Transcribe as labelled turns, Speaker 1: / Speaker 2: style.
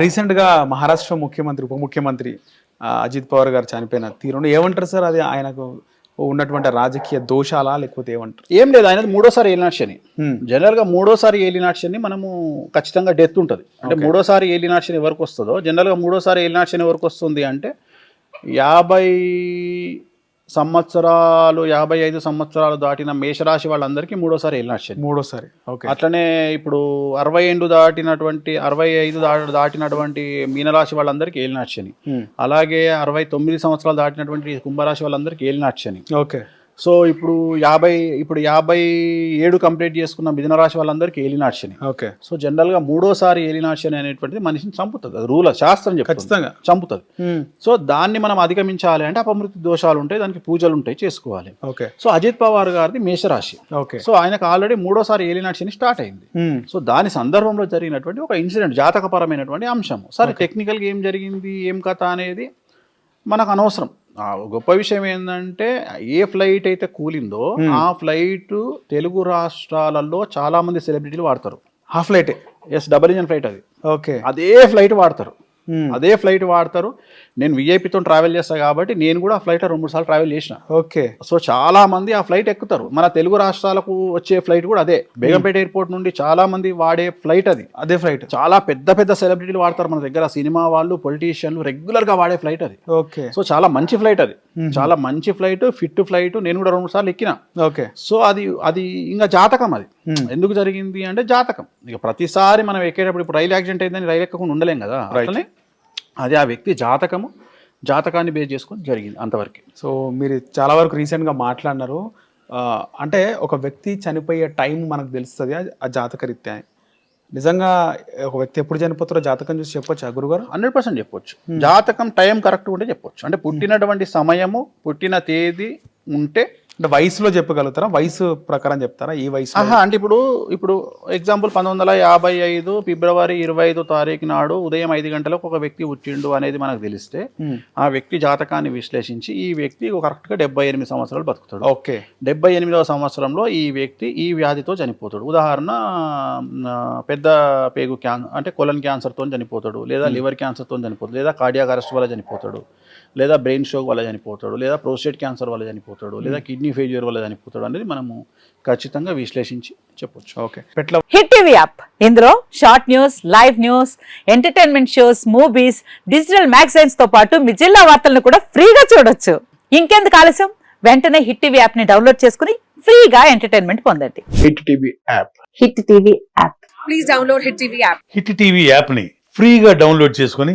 Speaker 1: రీసెంట్గా మహారాష్ట్ర ముఖ్యమంత్రి ఉప ముఖ్యమంత్రి అజిత్ పవార్ గారు చనిపోయిన తీరును ఏమంటారు సార్? అది ఆయనకు ఉన్నటువంటి రాజకీయ దోషాలా లేకపోతే ఏమంటారు?
Speaker 2: ఏం లేదు ఆయనది మూడోసారి ఏలినాటి శని.
Speaker 1: Hmm.
Speaker 2: జనరల్గా మూడోసారి ఏలినాటి శని మనము ఖచ్చితంగా డెత్ ఉంటుంది. అంటే మూడోసారి ఏలినాటి శని ఎవరికి వస్తుందో జనరల్గా మూడోసారి ఏలినాటి శని ఎవరికి వస్తుంది అంటే యాభై సంవత్సరాలు యాభై ఐదు సంవత్సరాలు దాటిన మేషరాశి వాళ్ళందరికీ మూడోసారి శని.
Speaker 1: మూడోసారి. ఓకే.
Speaker 2: అట్లనే ఇప్పుడు అరవై ఏళ్ళు దాటినటువంటి అరవై ఐదు దా దాటినటువంటి మీనరాశి వాళ్ళందరికీ
Speaker 1: Hmm.
Speaker 2: అలాగే అరవై తొమ్మిది సంవత్సరాలు దాటినటువంటి కుంభరాశి వాళ్ళందరికీ శని.
Speaker 1: ఓకే.
Speaker 2: సో ఇప్పుడు యాభై ఇప్పుడు యాభై ఏడు కంప్లీట్ చేసుకున్న మిథున రాశి వాళ్ళందరికీ ఏలినాటి శని
Speaker 1: ఓకే.
Speaker 2: సో జనరల్గా మూడోసారి ఏలినాటి శని అనేటువంటిది మనిషిని చంపుతుంది. అది రూల్ శాస్త్రం
Speaker 1: ఖచ్చితంగా.
Speaker 2: చంపుతుంది. సో దాన్ని మనం అధిగమించాలి అంటే అపమృతి దోషాలు ఉంటాయి దానికి పూజలు ఉంటాయి చేసుకోవాలి.
Speaker 1: ఓకే.
Speaker 2: సో అజిత్ పవార్ గారిది మేషరాశి.
Speaker 1: ఓకే.
Speaker 2: సో ఆయనకు ఆల్రెడీ మూడోసారి ఏలినాటి శని స్టార్ట్ అయింది. సో దాని సందర్భంలో జరిగినటువంటి ఒక ఇన్సిడెంట్ జాతకపరమైనటువంటి అంశం సరే టెక్నికల్గా ఏం జరిగింది ఏం కథ అనేది మనకు అనవసరం. గొప్ప విషయం ఏంటంటే ఏ ఫ్లైట్ అయితే కూలిందో ఆ ఫ్లైట్ తెలుగు రాష్ట్రాలలో చాలా మంది సెలబ్రిటీలు వాడతారు.
Speaker 1: Half light
Speaker 2: S double engine flight అది.
Speaker 1: ఓకే.
Speaker 2: అదే ఫ్లైట్ వాడతారు. అదే ఫ్లైట్ వాడతారు. నేను విఐపితో ట్రావెల్ చేస్తాను కాబట్టి నేను కూడా ఆ ఫ్లైట్ రెండు మూడు సార్లు ట్రావెల్ చేసిన.
Speaker 1: ఓకే.
Speaker 2: సో చాలా మంది ఆ ఫ్లైట్ ఎక్కుతారు. మన తెలుగు రాష్ట్రాలకు వచ్చే ఫ్లైట్ కూడా అదే. బేగంపేట ఎయిర్పోర్ట్ నుండి చాలా మంది వాడే ఫ్లైట్ అది.
Speaker 1: అదే ఫ్లైట్.
Speaker 2: చాలా పెద్ద పెద్ద సెలబ్రిటీలు వాడతారు మన దగ్గర. సినిమా వాళ్ళు పొలిటీషియన్లు రెగ్యులర్గా వాడే ఫ్లైట్ అది.
Speaker 1: ఓకే.
Speaker 2: సో చాలా మంచి ఫ్లైట్ అది. చాలా మంచి ఫ్లైట్ ఫిట్ ఫ్లైట్ నేను కూడా రెండు సార్లు ఎక్కిన.
Speaker 1: ఓకే.
Speaker 2: సో అది అది ఇంకా జాతకం అది. ఎందుకు జరిగింది అంటే జాతకం. ఇక ప్రతిసారి మనం ఎక్కేటప్పుడు ఇప్పుడు రైలు యాక్సిడెంట్ అయిందని రైలు ఎక్కకుండా ఉండలేం కదా. అట్లనే అది ఆ వ్యక్తి జాతకము జాతకాన్ని బేస్ చేసుకొని జరిగింది అంతవరకు.
Speaker 1: సో మీరు చాలా వరకు రీసెంట్గా మాట్లాడినారు. అంటే ఒక వ్యక్తి చనిపోయే టైం మనకు తెలుస్తుంది ఆ- ఆ జాతకరీత్యా? నిజంగా ఒక వ్యక్తి ఎప్పుడు చనిపోతారో జాతకం చూసి చెప్పొచ్చా గురుగారు?
Speaker 2: హండ్రెడ్ పర్సెంట్ చెప్పొచ్చు. జాతకం టైం కరెక్ట్ ఉంటే చెప్పొచ్చు. అంటే పుట్టినటువంటి సమయము పుట్టిన తేదీ ఉంటే
Speaker 1: అంటే వయసులో చెప్పగలుగుతారా? వయసు ప్రకారం చెప్తారా? ఈ వయసు
Speaker 2: అంటే ఇప్పుడు ఇప్పుడు ఎగ్జాంపుల్ పంతొమ్మిది వందల యాభై ఐదు ఫిబ్రవరి ఇరవై ఐదు తారీఖు నాడు ఉదయం ఐదు గంటలకు ఒక వ్యక్తి పుట్టిండు అనేది మనకు తెలిస్తే ఆ వ్యక్తి జాతకాన్ని విశ్లేషించి ఈ వ్యక్తి కరెక్ట్గా డెబ్బై ఎనిమిది సంవత్సరాలు బతుకుతాడు.
Speaker 1: ఓకే.
Speaker 2: డెబ్బై ఎనిమిదవ సంవత్సరంలో ఈ వ్యక్తి ఈ వ్యాధితో చనిపోతాడు. ఉదాహరణ పెద్ద పేగు క్యాన్ అంటే కొలన్ క్యాన్సర్తో చనిపోతాడు లేదా లివర్ క్యాన్సర్తో చనిపోతాడు లేదా కార్డియాక్ అరెస్ట్ వల్ల చనిపోతాడు లేదా బ్రెయిన్ స్ట్రోక్ వల్ల చనిపోతాడు లేదా ప్రోస్టేట్ క్యాన్సర్ వల్ల చనిపోతాడు లేదా కిడ్నీ ఫెయిల్యూర్ వల్ల చనిపోతాడు అనేది మనము ఖచ్చితంగా విశ్లేషించి చెప్పొచ్చు.
Speaker 1: ఓకే. పెట్ల
Speaker 3: హిట్ టీవీ యాప్. ఇందులో short news live news entertainment shows movies digital మ్యాగజైన్స్తో పాటు మీ జిల్లా వార్తలను కూడా ఫ్రీగా చూడొచ్చు. ఇంకెందుకు ఆలస్యం? వెంటనే హిట్ టీవీ యాప్ని డౌన్లోడ్ చేసుకుని ఫ్రీగా ఎంటర్టైన్మెంట్ పొందండి.
Speaker 2: Hit TV app.
Speaker 3: Hit TV app.
Speaker 4: Please download Hit TV app.
Speaker 5: Hit TV యాప్ని ఫ్రీగా డౌన్లోడ్ చేసుకొని